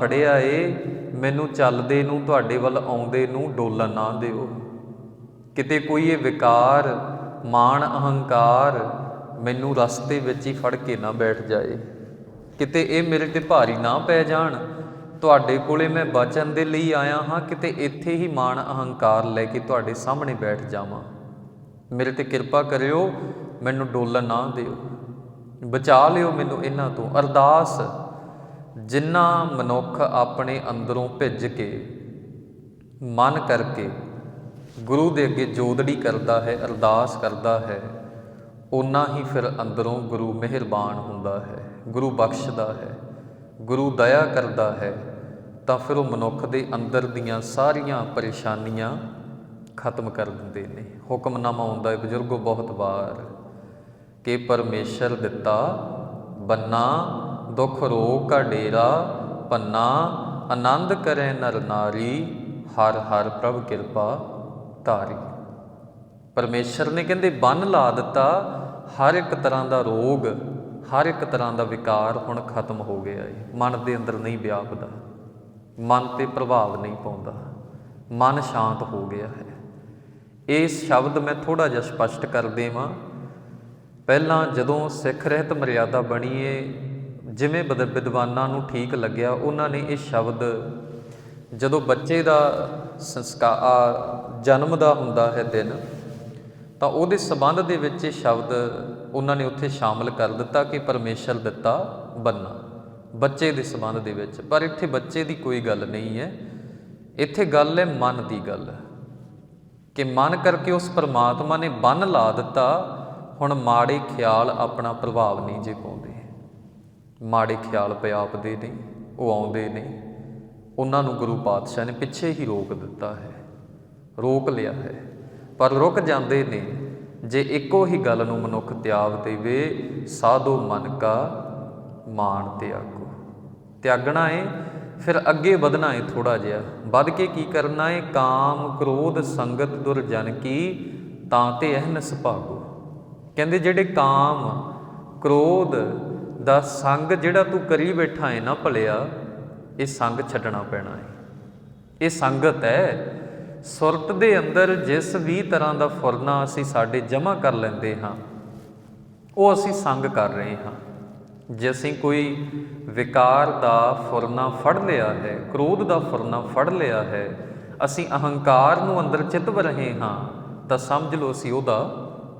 ਫੜਿਆ ਏ ਮੈਨੂੰ ਚੱਲਦੇ ਨੂੰ, ਤੁਹਾਡੇ ਵੱਲ ਆਉਂਦੇ ਨੂੰ ਡੋਲਣ ਨਾ ਦਿਓ। ਕਿਤੇ ਕੋਈ ਇਹ ਵਿਕਾਰ, ਮਾਣ ਅਹੰਕਾਰ ਮੈਨੂੰ ਰਸਤੇ ਵਿੱਚ ਹੀ ਫੜ ਕੇ ਨਾ ਬੈਠ ਜਾਏ। ਕਿਤੇ ਇਹ ਮੇਰੇ ਤੇ ਭਾਰੀ ਨਾ ਪੈ ਜਾਣ, ਤੁਹਾਡੇ ਕੋਲੇ ਮੈਂ ਬਚਨ ਦੇ ਲਈ ਆਇਆ ਹਾਂ, ਕਿਤੇ ਇੱਥੇ ਹੀ ਮਾਣ ਅਹੰਕਾਰ ਲੈ ਕੇ ਤੁਹਾਡੇ ਸਾਹਮਣੇ ਬੈਠ ਜਾਵਾਂ। ਮੇਰੇ ਤੇ ਕਿਰਪਾ ਕਰਿਓ, ਮੈਨੂੰ ਡੋਲਣ ਨਾ ਦਿਓ। ਬਚਾ ਲਿਓ ਮੈਨੂੰ ਇਹਨਾਂ ਤੋਂ, ਅਰਦਾਸ ਜਿੰਨਾ ਮਨੁੱਖ ਆਪਣੇ ਅੰਦਰੋਂ ਭਿੱਜ ਕੇ ਮਨ ਕਰਕੇ ਗੁਰੂ ਦੇ ਅੱਗੇ ਜੋਦੜੀ ਕਰਦਾ ਹੈ, ਅਰਦਾਸ ਕਰਦਾ ਹੈ ਉਨਾ ਹੀ ਫਿਰ ਅੰਦਰੋਂ ਗੁਰੂ ਮਿਹਰਬਾਨ ਹੁੰਦਾ ਹੈ, ਗੁਰੂ ਬਖਸ਼ਦਾ ਹੈ, ਗੁਰੂ ਦਇਆ ਕਰਦਾ ਹੈ, ਤਾਂ ਫਿਰ ਉਹ ਮਨੁੱਖ ਦੇ ਅੰਦਰ ਦੀਆਂ ਸਾਰੀਆਂ ਪਰੇਸ਼ਾਨੀਆਂ ਖਤਮ ਕਰ ਦਿੰਦੇ ਨੇ। ਹੁਕਮਨਾਮਾ ਹੁੰਦਾ ਹੈ, ਬਜ਼ੁਰਗੋ, ਬਹੁਤ ਵਾਰ ਕਿ ਪਰਮੇਸ਼ਰ ਦਿੱਤਾ, ਬੰਨਾ ਦੁਖ ਰੋਗ ਕਾ ਡੇਰਾ ਪੰਨਾ, ਆਨੰਦ ਕਰੇ ਨਰ ਨਾਰੀ, ਹਰ ਹਰ ਪ੍ਰਭ ਕਿਰਪਾ ਧਾਰੀ। ਪਰਮੇਸ਼ਰ ਨੇ ਕਹਿੰਦੇ, ਬੰਨ ਲਾ ਦਿੱਤਾ, ਹਰ ਇੱਕ ਤਰ੍ਹਾਂ ਦਾ ਰੋਗ, ਹਰ ਇੱਕ ਤਰ੍ਹਾਂ ਦਾ ਵਿਕਾਰ ਹੁਣ ਖਤਮ ਹੋ ਗਿਆ ਹੈ ਮਨ ਦੇ ਅੰਦਰ ਨਹੀਂ ਵਿਆਪਦਾ, ਮਨ ਤੇ ਪ੍ਰਭਾਵ ਨਹੀਂ ਪਾਉਂਦਾ, ਮਨ ਸ਼ਾਂਤ ਹੋ ਗਿਆ ਹੈ। ਇਸ ਸ਼ਬਦ ਮੈਂ ਥੋੜਾ ਜਿਹਾ ਸਪਸ਼ਟ ਕਰ ਦੇਵਾਂ। ਪਹਿਲਾਂ ਜਦੋਂ ਸਿੱਖ ਰਹਿਤ ਮਰਿਆਦਾ ਬਣੀਏ ਜਿਵੇਂ ਬਦ ਵਿਦਵਾਨਾਂ ਨੂੰ ਠੀਕ ਲੱਗਿਆ, ਉਹਨਾਂ ਨੇ ਇਹ ਸ਼ਬਦ ਜਦੋਂ ਬੱਚੇ ਦਾ ਸੰਸਕਾਰ ਜਨਮ ਦਾ ਹੁੰਦਾ ਹੈ ਦਿਨ, ਤਾਂ ਉਹਦੇ ਸਬੰਧ ਦੇ ਵਿੱਚ ਇਹ ਸ਼ਬਦ ਉਹਨਾਂ ਨੇ ਉੱਥੇ ਸ਼ਾਮਲ ਕਰ ਦਿੱਤਾ ਕਿ ਪਰਮੇਸ਼ਰ ਦਿੱਤਾ ਬੰਨਾ ਬੱਚੇ ਦੇ ਸਬੰਧ ਦੇ ਵਿੱਚ। ਪਰ ਇੱਥੇ ਬੱਚੇ ਦੀ ਕੋਈ ਗੱਲ ਨਹੀਂ ਹੈ। ਇੱਥੇ ਗੱਲ ਹੈ ਮਨ ਦੀ ਗੱਲ। ਕਿ ਮਨ ਕਰਕੇ ਉਸ ਪਰਮਾਤਮਾ ਨੇ ਬੰਨ ਲਾ ਦਿੱਤਾ, ਹੁਣ ਮਾੜੇ ਖਿਆਲ ਆਪਣਾ ਪ੍ਰਭਾਵ ਨਹੀਂ ਜੇ ਪਾਉਂਦੇ। ਮਾੜੇ ਖਿਆਲ ਪਿਆਪਦੇ ਨੇ, ਉਹ ਆਉਂਦੇ ਨੇ। ਉਹਨਾਂ ਨੂੰ ਗੁਰੂ ਪਾਤਸ਼ਾਹ ਨੇ ਪਿੱਛੇ ਹੀ ਰੋਕ ਦਿੱਤਾ ਹੈ, ਰੋਕ ਲਿਆ ਹੈ। ਪਰ ਰੁਕ ਜਾਂਦੇ ਨੇ, ਜੇ ਇੱਕੋ ਹੀ ਗੱਲ ਨੂੰ ਮਨੁੱਖ ਤਿਆਗ ਦੇਵੇ, ਸਾਧੋ ਮਨ ਕਾ ਮਾਣ ਤਿਆਗੋ। ਤਿਆਗਣਾ ਏ, ਫਿਰ ਅੱਗੇ ਵਧਣਾ ਏ ਥੋੜਾ ਜਿਹਾ। ਵੱਧ ਕੇ ਕੀ ਕਰਨਾ ਏ? ਕਾਮ, ਕ੍ਰੋਧ, ਸੰਗਤ, ਦੁਰਜਨ ਕੀ? ਤਾਂ ਤੇ ਅਹਨਸ ਭਾਗੋ। ਕਹਿੰਦੇ ਜਿਹੜੇ ਕਾਮ, ਕ੍ਰੋਧ ਦਾ ਸੰਗ ਜਿਹੜਾ ਤੂੰ ਕਰੀ ਬੈਠਾ ਹੈ ਨਾ ਭਲਿਆ, ਇਹ ਸੰਗ ਛੱਡਣਾ ਪੈਣਾ ਹੈ ਇਹ ਸੰਗਤ ਹੈ ਸੁਰਤ ਦੇ ਅੰਦਰ ਜਿਸ ਵੀ ਤਰ੍ਹਾਂ ਦਾ ਫੁਰਨਾ ਅਸੀਂ ਸਾਡੇ ਜਮ੍ਹਾਂ ਕਰ ਲੈਂਦੇ ਹਾਂ, ਉਹ ਅਸੀਂ ਸੰਗ ਕਰ ਰਹੇ ਹਾਂ। ਜੇ ਅਸੀਂ ਕੋਈ ਵਿਕਾਰ ਦਾ ਫੁਰਨਾ ਫੜ ਲਿਆ ਹੈ, ਕ੍ਰੋਧ ਦਾ ਫੁਰਨਾ ਫੜ ਲਿਆ ਹੈ, ਅਸੀਂ ਅਹੰਕਾਰ ਨੂੰ ਅੰਦਰ ਚਿਤਵ ਰਹੇ ਹਾਂ, ਤਾਂ ਸਮਝ ਲਓ ਅਸੀਂ ਉਹਦਾ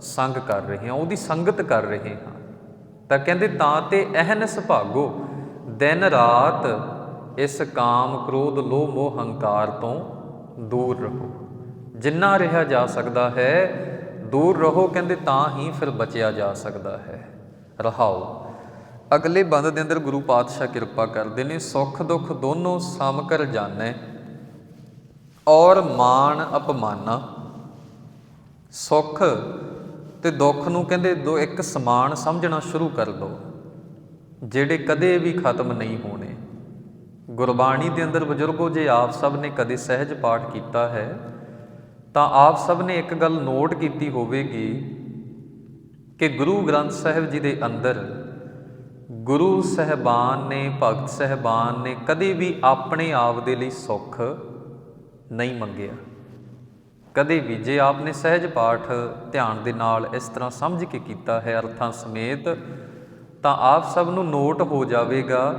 ਸੰਗ ਕਰ ਰਹੇ ਹਾਂ, ਉਹਦੀ ਸੰਗਤ ਕਰ ਰਹੇ ਹਾਂ। ਤਾਂ ਕਹਿੰਦੇ ਤਾਂ ਤੇ ਅਹਨਸ ਭਾਗੋ ਦਿਨ ਰਾਤ ਇਸ ਕਾਮ ਕ੍ਰੋਧ ਲੋਭ ਮੋਹ ਹੰਕਾਰ ਤੋਂ ਦੂਰ ਰਹੋ। ਜਿੰਨਾ ਰਿਹਾ ਜਾ ਸਕਦਾ ਹੈ, ਦੂਰ ਰਹੋ ਕਹਿੰਦੇ ਤਾਂ ਹੀ ਫਿਰ ਬਚਿਆ ਜਾ ਸਕਦਾ ਹੈ। ਰਹਾਓ, ਅਗਲੇ ਬੰਦ ਦੇ ਅੰਦਰ ਗੁਰੂ ਪਾਤਸ਼ਾਹ ਕਿਰਪਾ ਕਰਦੇ ਨੇ, ਸੁੱਖ ਦੁੱਖ ਦੋਨੋਂ ਸਮ ਕਰ ਜਾਣੈ, ਔਰ ਮਾਨ ਅਪਮਾਨਾ, ਸੁੱਖ ਤੇ ਦੁੱਖ ਨੂੰ ਕਹਿੰਦੇ ਦੋ ਇੱਕ ਸਮਾਨ ਸਮਝਣਾ ਸ਼ੁਰੂ ਕਰ ਦਿਓ ਜਿਹੜੇ ਕਦੇ ਵੀ ਖਤਮ ਨਹੀਂ ਹੋਣੇ। ਗੁਰਬਾਣੀ ਦੇ ਅੰਦਰ ਬਜ਼ੁਰਗੋ, ਜੇ ਆਪ ਸਭ ਨੇ ਕਦੇ ਸਹਿਜ ਪਾਠ ਕੀਤਾ ਹੈ, ਤਾਂ ਆਪ ਸਭ ਨੇ ਇੱਕ ਗੱਲ ਨੋਟ ਕੀਤੀ ਹੋਵੇਗੀ ਕਿ ਗੁਰੂ ਗ੍ਰੰਥ ਸਾਹਿਬ ਜੀ ਦੇ ਅੰਦਰ ਗੁਰੂ ਸਹਿਬਾਨ ਨੇ, ਭਗਤ ਸਹਿਬਾਨ ਨੇ ਕਦੇ ਵੀ ਆਪਣੇ ਆਪ ਦੇ ਲਈ ਸੁੱਖ ਨਹੀਂ ਮੰਗਿਆ। ਕਦੇ ਵੀ ਜੇ ਆਪਨੇ ਸਹਿਜ ਪਾਠ ਧਿਆਨ ਦੇ ਨਾਲ ਇਸ ਤਰ੍ਹਾਂ ਸਮਝ ਕੇ ਕੀਤਾ ਹੈ ਅਰਥਾਂ ਸਮੇਤ, ਤਾਂ ਆਪ ਸਭ ਨੂੰ ਨੋਟ ਹੋ ਜਾਵੇਗਾ,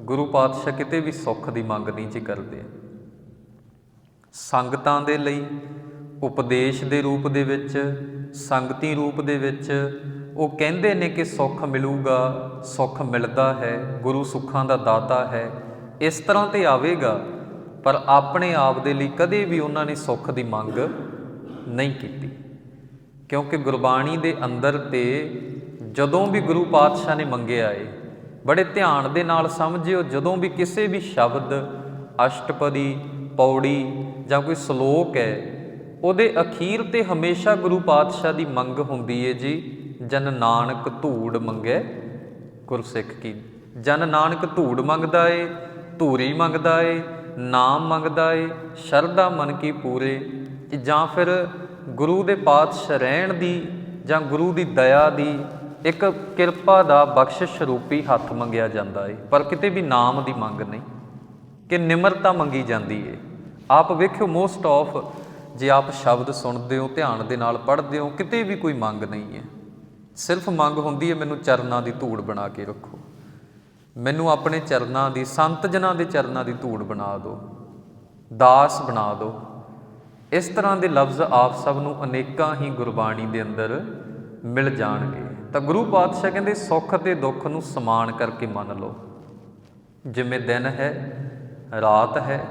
ਗੁਰੂ ਪਾਤਸ਼ਾਹ ਕਿਤੇ ਵੀ ਸੁੱਖ ਦੀ ਮੰਗ ਨਹੀਂ ਜੀ ਕਰਦੇ। ਸੰਗਤਾਂ ਦੇ ਲਈ, ਉਪਦੇਸ਼ ਦੇ ਰੂਪ ਦੇ ਵਿੱਚ, ਸੰਗਤੀ ਰੂਪ ਦੇ ਵਿੱਚ, ਉਹ ਕਹਿੰਦੇ ਨੇ ਕਿ ਸੁੱਖ ਮਿਲੂਗਾ, ਸੁੱਖ ਮਿਲਦਾ ਹੈ, ਗੁਰੂ ਸੁੱਖਾਂ ਦਾ ਦਾਤਾ ਹੈ, ਇਸ ਤਰ੍ਹਾਂ ਤੇ ਆਵੇਗਾ ਪਰ ਆਪਣੇ ਆਪ ਦੇ ਲਈ ਕਦੇ ਵੀ ਉਹਨਾਂ ਨੇ ਸੁੱਖ ਦੀ ਮੰਗ ਨਹੀਂ ਕੀਤੀ। ਕਿਉਂਕਿ ਗੁਰਬਾਣੀ ਦੇ ਅੰਦਰ ਤੇ ਜਦੋਂ ਵੀ ਗੁਰੂ ਪਾਤਸ਼ਾਹ ਨੇ ਮੰਗਿਆ ਏ, ਬੜੇ ਧਿਆਨ ਦੇ ਨਾਲ ਸਮਝਿਓ, ਜਦੋਂ ਵੀ ਕਿਸੇ ਵੀ ਸ਼ਬਦ, ਅਸ਼ਟਪਦੀ, ਪੌੜੀ ਜਾਂ ਕੋਈ ਸ਼ਲੋਕ ਹੈ, ਉਹਦੇ ਅਖੀਰ ਤੇ ਹਮੇਸ਼ਾ ਗੁਰੂ ਪਾਤਸ਼ਾਹ ਦੀ ਮੰਗ ਹੁੰਦੀ ਏ ਜੀ, ਜਨ ਨਾਨਕ ਧੂੜ ਮੰਗੇ ਗੁਰਸਿੱਖ ਕੀ। ਜਨ ਨਾਨਕ ਧੂੜ ਮੰਗਦਾ ਏ, ਧੂਰੀ ਮੰਗਦਾ ਏ ਨਾਮ ਮੰਗਦਾ ਏ, ਸ਼ਰਧਾ ਮਨ ਕੀ ਪੂਰੇ ਜਾਂ ਫਿਰ ਗੁਰੂ ਦੇ ਪਾਤਸ਼ਾਹ ਰਹਿਣ ਦੀ ਜਾਂ ਗੁਰੂ ਦੀ ਦਇਆ ਦੀ ਇੱਕ ਕਿਰਪਾ ਦਾ ਬਖਸ਼ਿਸ਼ ਰੂਪੀ ਹੱਥ ਮੰਗਿਆ ਜਾਂਦਾ ਏ, ਪਰ ਕਿਤੇ ਵੀ ਨਾਮ ਦੀ ਮੰਗ ਨਹੀਂ, ਕਿ ਨਿਮਰਤਾ ਮੰਗੀ ਜਾਂਦੀ ਏ। ਆਪ ਵੇਖਿਓ ਮੋਸਟ ਆਫ ਜੇ ਆਪ ਸ਼ਬਦ ਸੁਣਦੇ ਹੋ, ਧਿਆਨ ਦੇ ਨਾਲ ਪੜ੍ਹਦੇ ਹੋ, ਕਿਤੇ ਵੀ ਕੋਈ ਮੰਗ ਨਹੀਂ ਹੈ ਸਿਰਫ ਮੰਗ ਹੁੰਦੀ ਹੈ ਮੈਨੂੰ ਚਰਨਾਂ ਦੀ ਧੂੜ ਬਣਾ ਕੇ ਰੱਖੋ। ਮੈਨੂੰ ਆਪਣੇ ਚਰਨਾਂ ਦੀ, ਸੰਤ ਜਨਾਂ ਦੇ ਚਰਨਾਂ ਦੀ ਧੂੜ ਬਣਾ ਦਿਓ। ਦਾਸ ਬਣਾ ਦਿਓ। ਇਸ ਤਰ੍ਹਾਂ ਦੇ ਲਫ਼ਜ਼ ਆਪ ਸਭ ਨੂੰ ਅਨੇਕਾਂ ਹੀ ਗੁਰਬਾਣੀ ਦੇ ਅੰਦਰ ਮਿਲ ਜਾਣਗੇ। ਤਾਂ ਗੁਰੂ ਪਾਤਸ਼ਾਹ ਕਹਿੰਦੇ, ਸੁੱਖ ਤੇ ਦੁੱਖ ਨੂੰ ਸਮਾਨ ਕਰਕੇ ਮੰਨ ਲਓ। ਜਿਵੇਂ ਦਿਨ ਹੈ, ਰਾਤ ਹੈ,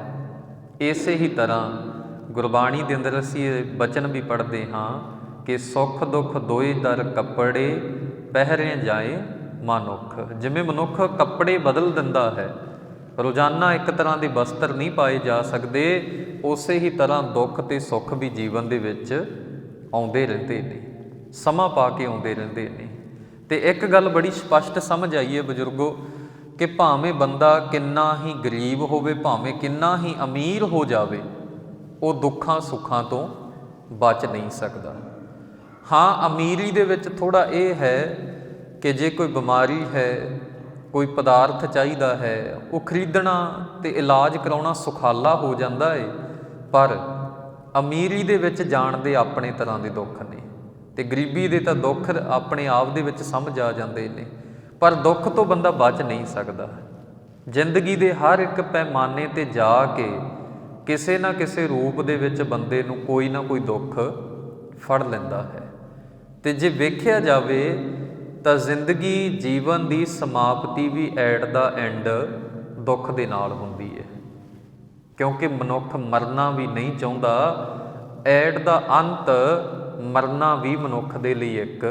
ਇਸੇ ਹੀ ਤਰ੍ਹਾਂ ਗੁਰਬਾਣੀ ਦੇ ਅੰਦਰ ਅਸੀਂ ਬਚਨ ਵੀ ਪੜ੍ਹਦੇ ਹਾਂ ਕਿ ਸੁੱਖ ਦੁੱਖ ਦੋਏ ਦਰ ਕੱਪੜੇ, ਪਹਿਰੇ ਜਾਏ ਮਨੁੱਖ। ਜਿਵੇਂ ਮਨੁੱਖ ਕੱਪੜੇ ਬਦਲ ਦਿੰਦਾ ਹੈ, ਰੋਜ਼ਾਨਾ ਇੱਕ ਤਰ੍ਹਾਂ ਦੇ ਵਸਤਰ ਨਹੀਂ ਪਾਏ ਜਾ ਸਕਦੇ, ਉਸੇ ਹੀ ਤਰ੍ਹਾਂ ਦੁੱਖ ਤੇ ਸੁੱਖ ਵੀ ਜੀਵਨ ਦੇ ਵਿੱਚ ਆਉਂਦੇ ਰਹਿੰਦੇ ਨੇ, ਸਮਾਂ ਪਾ ਕੇ ਆਉਂਦੇ ਰਹਿੰਦੇ ਨੇ। ਤੇ ਇੱਕ ਗੱਲ ਬੜੀ ਸਪਸ਼ਟ ਸਮਝ ਆਈ ਹੈ ਬਜ਼ੁਰਗੋ, ਕਿ ਭਾਵੇਂ ਬੰਦਾ ਕਿੰਨਾ ਹੀ ਗਰੀਬ ਹੋਵੇ, ਭਾਵੇਂ ਕਿੰਨਾ ਹੀ ਅਮੀਰ ਹੋ ਜਾਵੇ, ਉਹ ਦੁੱਖਾਂ ਸੁੱਖਾਂ ਤੋਂ ਬਚ ਨਹੀਂ ਸਕਦਾ। ਹਾਂ, ਅਮੀਰੀ ਦੇ ਵਿੱਚ ਥੋੜਾ ਇਹ ਹੈ ਕਿ ਜੇ ਕੋਈ ਬਿਮਾਰੀ ਹੈ, ਕੋਈ ਪਦਾਰਥ ਚਾਹੀਦਾ ਹੈ, ਉਹ ਖਰੀਦਣਾ ਤੇ ਇਲਾਜ ਕਰਾਉਣਾ ਸੁਖਾਲਾ ਹੋ ਜਾਂਦਾ ਏ, ਪਰ ਅਮੀਰੀ ਦੇ ਵਿੱਚ ਜਾਣ ਦੇ ਆਪਣੇ ਤਰ੍ਹਾਂ ਦੇ ਦੁੱਖ ਨੇ ਤੇ ਗਰੀਬੀ ਦੇ ਤਾਂ ਦੁੱਖ ਆਪਣੇ ਆਪ ਦੇ ਵਿੱਚ ਸਮਝ ਆ ਜਾਂਦੇ ਨੇ, ਪਰ ਦੁੱਖ ਤੋਂ ਬੰਦਾ ਬਚ ਨਹੀਂ ਸਕਦਾ। ਜ਼ਿੰਦਗੀ ਦੇ ਹਰ ਇੱਕ ਪੈਮਾਨੇ ਤੇ ਜਾ ਕੇ ਕਿਸੇ ਨਾ ਕਿਸੇ ਰੂਪ ਦੇ ਵਿੱਚ ਬੰਦੇ ਨੂੰ ਕੋਈ ਨਾ ਕੋਈ ਦੁੱਖ ਫੜ ਲੈਂਦਾ ਹੈ। ਤੇ ਜੇ ਵੇਖਿਆ ਜਾਵੇ ਤਾਂ ਜ਼ਿੰਦਗੀ ਜੀਵਨ ਦੀ ਸਮਾਪਤੀ ਵੀ ਐਟ ਦਾ ਐਂਡ ਦੁੱਖ ਦੇ ਨਾਲ ਹੁੰਦੀ ਹੈ। ਕਿਉਂਕਿ ਮਨੁੱਖ ਮਰਨਾ ਵੀ ਨਹੀਂ ਚਾਹੁੰਦਾ, ਐਟ ਦਾ ਅੰਤ ਮਰਨਾ ਵੀ ਮਨੁੱਖ ਦੇ ਲਈ ਇੱਕ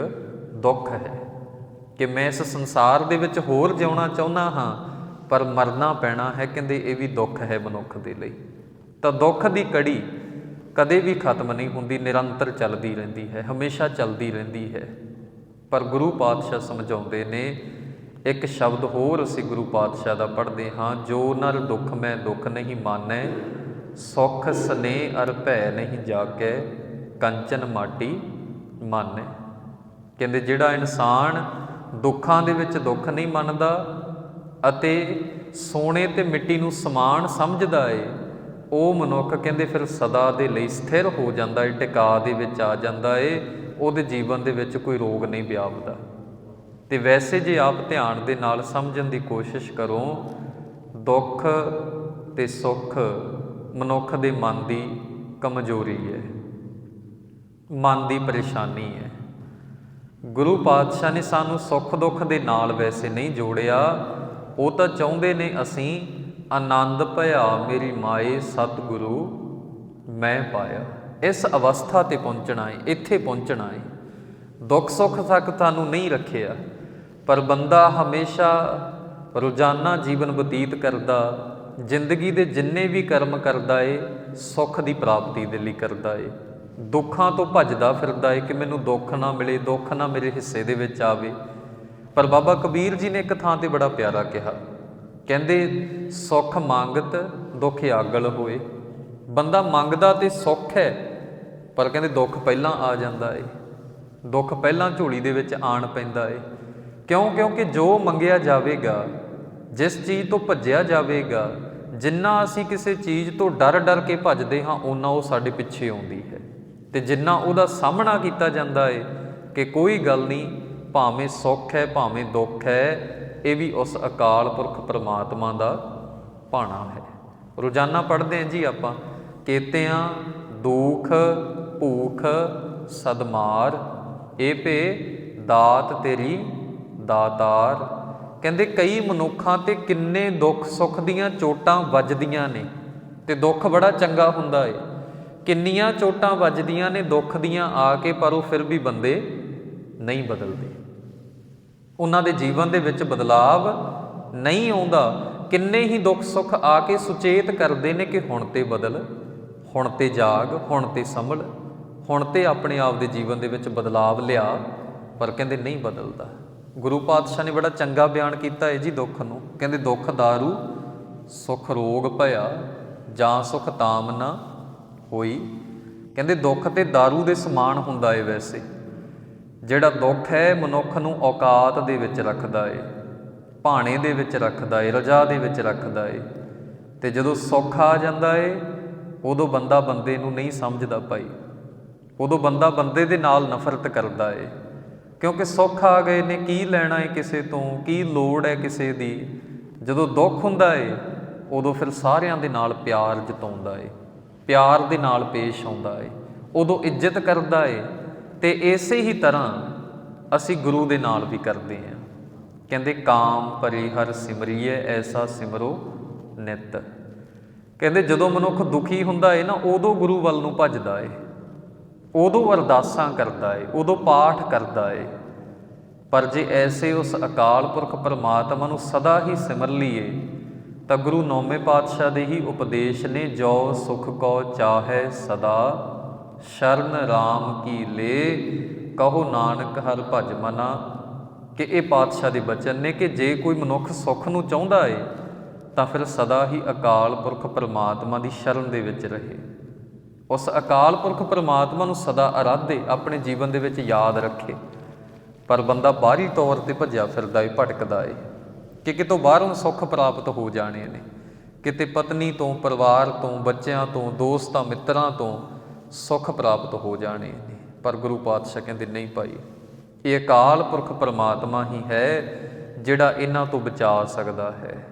ਦੁੱਖ ਹੈ। ਕਿ ਮੈਂ ਇਸ ਸੰਸਾਰ ਦੇ ਵਿੱਚ ਹੋਰ ਜਿਉਣਾ ਚਾਹੁੰਦਾ ਹਾਂ, ਪਰ ਮਰਨਾ ਪੈਣਾ ਹੈ, ਕਹਿੰਦੇ ਇਹ ਵੀ ਦੁੱਖ ਹੈ ਮਨੁੱਖ ਦੇ ਲਈ। ਤਾਂ ਦੁੱਖ ਦੀ ਕੜੀ ਕਦੇ ਵੀ ਖਤਮ ਨਹੀਂ ਹੁੰਦੀ, ਨਿਰੰਤਰ ਚੱਲਦੀ ਰਹਿੰਦੀ ਹੈ, ਹਮੇਸ਼ਾ ਚੱਲਦੀ ਰਹਿੰਦੀ ਹੈ। ਪਰ ਗੁਰੂ ਪਾਤਸ਼ਾਹ ਸਮਝਾਉਂਦੇ ਨੇ, ਇੱਕ ਸ਼ਬਦ ਹੋਰ ਅਸੀਂ ਗੁਰੂ ਪਾਤਸ਼ਾਹ ਦਾ ਪੜ੍ਹਦੇ ਹਾਂ, ਜੋ ਨਰ ਦੁੱਖ ਮੈਂ ਦੁੱਖ ਨਹੀਂ ਮਾਨੈ, ਸੁਖ ਸਨੇ ਅਰ ਭੈ ਨਹੀਂ ਜਾਗੈ, ਕੰਚਨ ਮਾਟੀ ਮਾਨੈ। ਕਹਿੰਦੇ, ਜਿਹੜਾ ਇਨਸਾਨ ਦੁੱਖਾਂ ਦੇ ਵਿੱਚ ਦੁੱਖ ਨਹੀਂ ਮੰਨਦਾ ਅਤੇ ਸੋਨੇ ਤੇ ਮਿੱਟੀ ਨੂੰ ਸਮਾਨ ਸਮਝਦਾ ਏ, ਉਹ ਮਨੁੱਖ ਕਹਿੰਦੇ ਫਿਰ ਸਦਾ ਦੇ ਲਈ ਸਥਿਰ ਹੋ ਜਾਂਦਾ ਏ, ਟਿਕਾ ਦੇ ਵਿੱਚ ਆ ਜਾਂਦਾ ਏ ਉਹਦੇ ਜੀਵਨ ਦੇ ਵਿੱਚ ਕੋਈ ਰੋਗ ਨਹੀਂ ਵਿਆਪਦਾ। ਤੇ ਵੈਸੇ ਜੇ ਆਪ ਧਿਆਨ ਦੇ ਨਾਲ ਸਮਝਣ ਦੀ ਕੋਸ਼ਿਸ਼ ਕਰੋ, ਦੁੱਖ ਤੇ ਸੁੱਖ ਮਨੁੱਖ ਦੇ ਮਨ ਦੀ ਕਮਜ਼ੋਰੀ ਹੈ। ਮਨ ਦੀ ਪਰੇਸ਼ਾਨੀ ਹੈ। ਗੁਰੂ ਪਾਤਸ਼ਾਹ ਨੇ ਸਾਨੂੰ ਸੁੱਖ ਦੁੱਖ ਦੇ ਨਾਲ ਵੈਸੇ ਨਹੀਂ ਜੋੜਿਆ। ਉਹ ਤਾਂ ਚਾਹੁੰਦੇ ਨੇ ਅਸੀਂ ਆਨੰਦ ਭਇਆ ਮੇਰੀ ਮਾਏ ਸਤਿਗੁਰੂ ਮੈਂ ਪਾਇਆ। ਇਸ ਅਵਸਥਾ ਤੇ ਪਹੁੰਚਣਾ ਹੈ ਇੱਥੇ ਪਹੁੰਚਣਾ ਹੈ ਦੁੱਖ ਸੁੱਖ ਤੱਕ ਤੁਹਾਨੂੰ ਨਹੀਂ ਰੱਖਿਆ, ਪਰ ਬੰਦਾ ਹਮੇਸ਼ਾ ਰੋਜ਼ਾਨਾ ਜੀਵਨ ਬਤੀਤ ਕਰਦਾ, ਜ਼ਿੰਦਗੀ ਦੇ ਜਿੰਨੇ ਵੀ ਕਰਮ ਕਰਦਾ ਏ, ਸੁੱਖ ਦੀ ਪ੍ਰਾਪਤੀ ਦੇ ਲਈ ਕਰਦਾ ਏ। ਦੁੱਖਾਂ ਤੋਂ ਭੱਜਦਾ ਫਿਰਦਾ ਏ ਕਿ ਮੈਨੂੰ ਦੁੱਖ ਨਾ ਮਿਲੇ, ਦੁੱਖ ਨਾ ਮੇਰੇ ਹਿੱਸੇ ਦੇ ਵਿੱਚ ਆਵੇ। ਪਰ ਬਾਬਾ ਕਬੀਰ ਜੀ ਨੇ ਇੱਕ ਥਾਂ ਤੇ ਬੜਾ ਪਿਆਰਾ ਕਿਹਾ। ਕਹਿੰਦੇ, ਸੁੱਖ ਮੰਗਤ, ਦੁੱਖ ਆਗਲ ਹੋਏ। ਬੰਦਾ ਮੰਗਦਾ ਤੇ ਸੁੱਖ ਹੈ, ਪਰ ਕਹਿੰਦੇ ਦੁੱਖ ਪਹਿਲਾਂ ਆ ਜਾਂਦਾ ਏ। ਦੁੱਖ ਪਹਿਲਾਂ ਝੋਲੀ ਦੇ ਵਿੱਚ ਆਣ ਪੈਂਦਾ ਏ। ਕਿਉਂ? ਕਿਉਂਕਿ ਜੋ ਮੰਗਿਆ ਜਾਵੇਗਾ, ਜਿਸ ਚੀਜ਼ ਤੋਂ ਭੱਜਿਆ ਜਾਵੇਗਾ, ਜਿੰਨਾ ਅਸੀਂ ਕਿਸੇ ਚੀਜ਼ ਤੋਂ ਡਰ ਡਰ ਕੇ ਭੱਜਦੇ ਹਾਂ ਉਨਾ ਉਹ ਸਾਡੇ ਪਿੱਛੇ ਆਉਂਦੀ ਹੈ। ਤੇ ਜਿੰਨਾ ਉਹਦਾ ਸਾਹਮਣਾ ਕੀਤਾ ਜਾਂਦਾ ਏ ਕਿ ਕੋਈ ਗੱਲ ਨਹੀਂ, ਭਾਵੇਂ ਸੁੱਖ ਹੈ, ਭਾਵੇਂ ਦੁੱਖ ਹੈ, ਇਹ ਵੀ ਉਸ ਅਕਾਲ ਪੁਰਖ ਪਰਮਾਤਮਾ ਦਾ ਭਾਣਾ ਹੈ। ਰੋਜ਼ਾਨਾ ਪੜ੍ਹਦੇ ਹਾਂ ਜੀ ਆਪਾਂ। ਕੇਤਿਆਂ, ਦੁਖ, ਭੂਖ, ਸਦਮਾਰ ਇਹ ਪੇ ਦਾਤ ਤੇਰੀ ਦਾਤਾਰ। ਕਹਿੰਦੇ ਕਈ ਮਨੁੱਖਾਂ ਤੇ ਕਿੰਨੇ ਦੁੱਖ ਸੁੱਖ ਦੀਆਂ ਚੋਟਾਂ ਵੱਜਦੀਆਂ ਨੇ ਤੇ ਦੁੱਖ ਬੜਾ ਚੰਗਾ ਹੁੰਦਾ ਏ। ਕਿੰਨੀਆਂ ਚੋਟਾਂ ਵੱਜਦੀਆਂ ਨੇ ਦੁੱਖ ਦੀਆਂ ਆ ਕੇ ਪਰ ਉਹ ਫਿਰ ਵੀ ਬੰਦੇ ਨਹੀਂ ਬਦਲਦੇ। ਉਹਨਾਂ ਦੇ ਜੀਵਨ ਦੇ ਵਿੱਚ ਬਦਲਾਵ ਨਹੀਂ ਆਉਂਦਾ। ਕਿੰਨੇ ਹੀ ਦੁੱਖ ਸੁੱਖ ਆ ਕੇ ਸੁਚੇਤ ਕਰਦੇ ਨੇ ਕਿ ਹੁਣ ਤੇ ਬਦਲ ਹੁਣ ਤੇ ਜਾਗ ਹੁਣ ਤੇ ਸੰਭਲ ਹੁਣ ਤੇ ਆਪਣੇ ਆਪ ਦੇ ਜੀਵਨ ਦੇ ਵਿੱਚ ਬਦਲਾਵ ਲਿਆ ਪਰ ਕਹਿੰਦੇ ਨਹੀਂ ਬਦਲਦਾ ਗੁਰੂ ਪਾਤਸ਼ਾਹ ਨੇ ਬੜਾ ਚੰਗਾ ਬਿਆਨ ਕੀਤਾ ਹੈ ਜੀ ਦੁੱਖ ਨੂੰ ਕਹਿੰਦੇ ਦੁੱਖ दारू ਸੁਖ ਰੋਗ ਭਇਆ ਜਾਂ ਸੁਖ ਤਾਮ ਨਾ ਹੋਈ ਕਹਿੰਦੇ ਦੁੱਖ ਤੇ दारू ਦੇ ਸਮਾਨ ਹੁੰਦਾ ਏ ਵੈਸੇ ਜਿਹੜਾ ਦੁੱਖ ਹੈ ਮਨੁੱਖ ਨੂੰ ਔਕਾਤ ਦੇ ਵਿੱਚ ਰੱਖਦਾ ਏ ਭਾਣੇ ਦੇ ਵਿੱਚ ਰੱਖਦਾ ਏ ਰਜਾ ਦੇ ਵਿੱਚ ਰੱਖਦਾ ਏ ਤੇ ਜਦੋਂ ਸੁੱਖ ਆ ਜਾਂਦਾ ਏ ਉਦੋਂ ਬੰਦਾ ਬੰਦੇ ਨੂੰ ਨਹੀਂ ਸਮਝਦਾ ਭਾਈ। ਉਦੋਂ ਬੰਦਾ ਬੰਦੇ ਦੇ ਨਾਲ ਨਫ਼ਰਤ ਕਰਦਾ ਏ। ਕਿਉਂਕਿ ਸੁੱਖ ਆ ਗਏ ਨੇ, ਕੀ ਲੈਣਾ ਏ ਕਿਸੇ ਤੋਂ, ਕੀ ਲੋੜ ਹੈ ਕਿਸੇ ਦੀ? ਜਦੋਂ ਦੁੱਖ ਹੁੰਦਾ ਏ, ਉਦੋਂ ਫਿਰ ਸਾਰਿਆਂ ਦੇ ਨਾਲ ਪਿਆਰ ਜਤਾਉਂਦਾ ਏ। ਪਿਆਰ ਦੇ ਨਾਲ ਪੇਸ਼ ਆਉਂਦਾ ਏ। ਉਦੋਂ ਇੱਜ਼ਤ ਕਰਦਾ ਏ। ਤੇ ਇਸੇ ਹੀ ਤਰ੍ਹਾਂ ਅਸੀਂ ਗੁਰੂ ਦੇ ਨਾਲ ਵੀ ਕਰਦੇ ਹਾਂ ਕਹਿੰਦੇ, ਕਾਮ ਪਰਿਹਰ ਸਿਮਰੀਏ ਐਸਾ ਸਿਮਰੋ ਨਿਤ। ਕਹਿੰਦੇ ਜਦੋਂ ਮਨੁੱਖ ਦੁਖੀ ਹੁੰਦਾ ਏ ਨਾ, ਉਦੋਂ ਗੁਰੂ ਵੱਲ ਨੂੰ ਭੱਜਦਾ ਏ। ਉਦੋਂ ਅਰਦਾਸਾਂ ਕਰਦਾ ਏ, ਉਦੋਂ ਪਾਠ ਕਰਦਾ ਏ। ਪਰ ਜੇ ਐਸੇ ਉਸ ਅਕਾਲ ਪੁਰਖ ਪਰਮਾਤਮਾ ਨੂੰ ਸਦਾ ਹੀ ਸਿਮਰ ਲਈਏ ਤਾਂ ਗੁਰੂ ਨੌਵੇਂ ਪਾਤਸ਼ਾਹ ਦੇ ਹੀ ਉਪਦੇਸ਼ ਨੇ, ਜੋ ਸੁਖ ਕੋ ਚਾਹੈ ਸਦਾ, ਸ਼ਰਨ RAM ਕੀ ਲੇ, ਕਹੋ ਨਾਨਕ ਹਰ ਭਜ ਮਨਾ। ਕਿ ਇਹ ਪਾਤਸ਼ਾਹ ਦੇ ਬਚਨ ਨੇ ਕਿ ਜੇ ਕੋਈ ਮਨੁੱਖ ਸੁੱਖ ਨੂੰ ਚਾਹੁੰਦਾ ਏ ਤਾਂ ਫਿਰ ਸਦਾ ਹੀ ਅਕਾਲ ਪੁਰਖ ਪਰਮਾਤਮਾ ਦੀ ਸ਼ਰਨ ਦੇ ਵਿੱਚ ਰਹੇ। ਉਸ ਅਕਾਲ ਪੁਰਖ ਪਰਮਾਤਮਾ ਨੂੰ ਸਦਾ ਅਰਾਧੇ ਆਪਣੇ ਜੀਵਨ ਦੇ ਵਿੱਚ ਯਾਦ ਰੱਖੇ। ਪਰ ਬੰਦਾ ਬਾਹਰੀ ਤੌਰ ਤੇ ਭੱਜਿਆ ਫਿਰਦਾ ਏ, ਭਟਕਦਾ ਏ। ਕਿ ਕਿਤੋਂ ਬਾਹਰੋਂ ਸੁੱਖ ਪ੍ਰਾਪਤ ਹੋ ਜਾਣੇ ਨੇ। ਕਿਤੇ ਪਤਨੀ ਤੋਂ, ਪਰਿਵਾਰ ਤੋਂ, ਬੱਚਿਆਂ ਤੋਂ, ਦੋਸਤਾਂ, ਮਿੱਤਰਾਂ ਤੋਂ ਸੁੱਖ ਪ੍ਰਾਪਤ ਹੋ ਜਾਣੇ ਨੇ। ਪਰ ਗੁਰੂ ਪਾਤਸ਼ਾਹ ਕਹਿੰਦੇ, ਨਹੀਂ ਭਾਈ, ਇਹ ਅਕਾਲ ਪੁਰਖ ਪਰਮਾਤਮਾ ਹੀ ਹੈ ਜਿਹੜਾ ਇਹਨਾਂ ਤੋਂ ਬਚਾ ਸਕਦਾ ਹੈ।